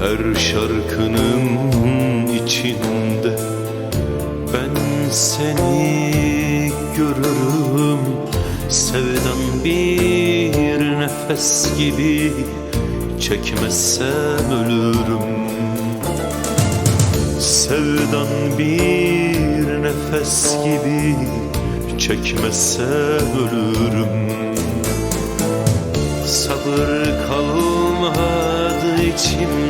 Her şarkının içinde ben seni görürüm. Sevdan bir nefes gibi çekmezsem ölürüm. Sevdan bir nefes gibi çekmezsem ölürüm. Sabır kalmadı içimde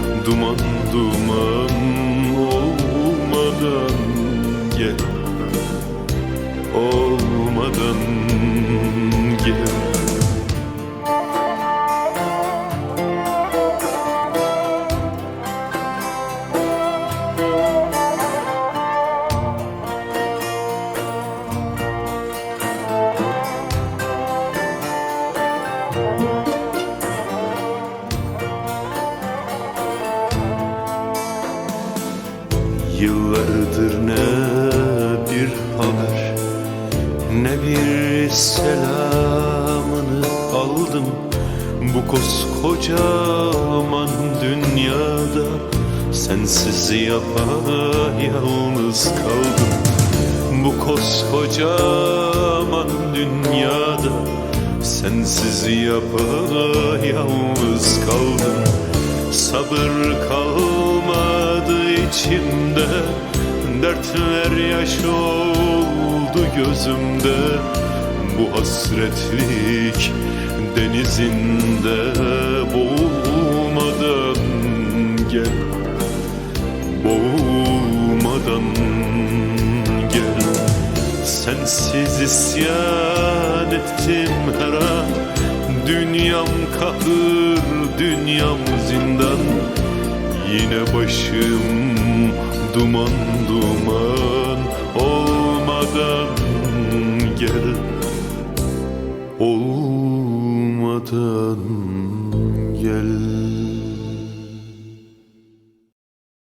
duman duman Olmadan gel. Olmadan gel Yıllardır ne bir haber Ne bir selamını aldım. Bu koskocaman dünyada Sensiz yapayalnız kaldım. Bu koskocaman dünyada Sensiz yapayalnız kaldım. Sabır kalmadı içimde. Dertler yaş oldu gözümde. Bu hasretlik denizinde Boğulmadan gel. Boğulmadan gel. Sensiz isyan ettim her an. Dünyam kahır, dünyam zindan Yine başım duman duman Olmadan gel. Olmadan gel